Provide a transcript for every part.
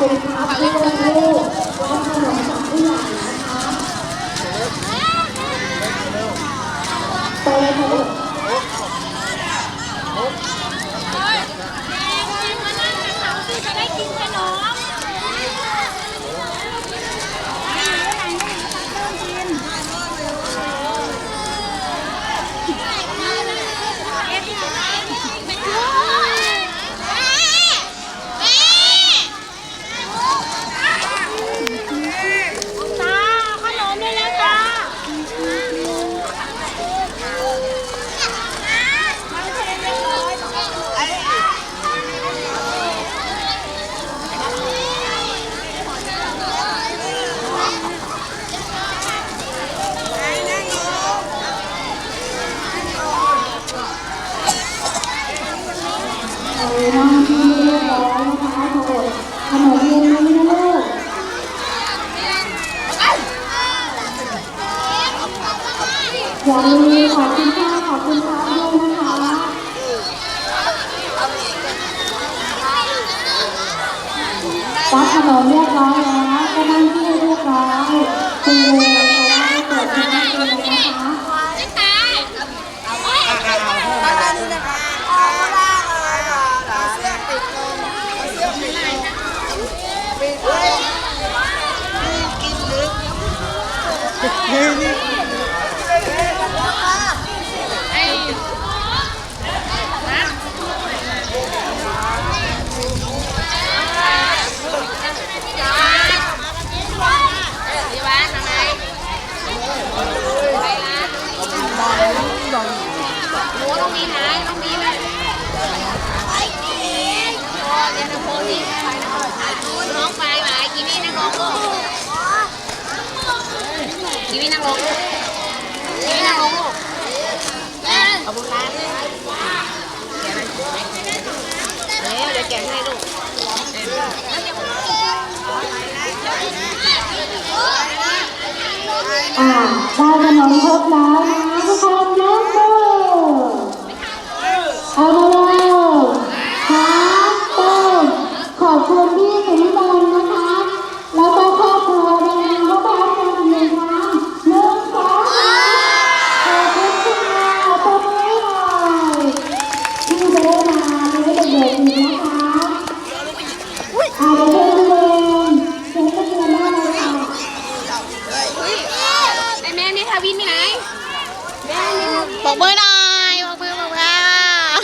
คุณครับที่วันลูกรับขนมจากผู้ใหญ่นะคะไปเลยค่ะลูก จะได้กินขนม ตาขนมเลยแล้วจ้า น้าที่รียบร้อยนะคะโปรดขนมเย็นนี้นะลูกอย่าลืมขอบคุณค่ะขอบคุณครับด้วยนะคะรับขนมเรียบร้อยแล้วก็นั่งที่เรียบร้อยคุณลุงนะคะเปิดที่นั่งเลยนะคะ ตาโอ้ย ตอนนี้นะคะเอาล่างเลยค่ะเสื้อปิดลมเสื้อปิดลมปิดเลยกินลึก นี่นี่ดีวะทำไมไปหมายต้องมีไหมไอ้กินโอ้เดี๋ยวนะน้องไปไหน กีวีนั่งลงลูกกีวีนั่งลงลูกขอบคุณครับเดี๋ยวเดี๋ยวแกะให้ลูกอ่าได้ขนมครบแล้วนะทุกคนนะมือเอามาเลยครับต้นขอบคุณพี่สุนิมนต์นะคะ แล้วก็ครอบครัวดังๆเขาพร้อมกันหนึ่งครั้งหนึ่งสองสามขอบคุณค่ะตบมือหน่อยพี่เดินมาไม่ได้เด็กๆอีกนะคะอ่าเดี๋ยวเดินเองเดินไปเดินได้เลยค่ะ เฮ้ยไอแม่นี่ทาวินไปไหนแม่นี่ บอกเบอร์หน่อยบอกเบอร์บอกเบอร์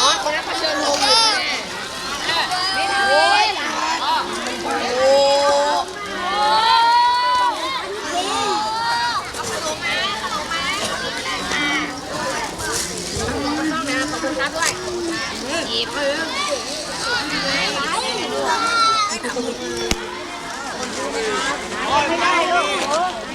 อ๋อคนนั้นเขาเชิญลงอยู่ไม่ได้โอ้ยโอ้เอาขนมมาขนมมาต้องนะขอบคุณครับด้วยหยิบมือ ไม่ได้ลูก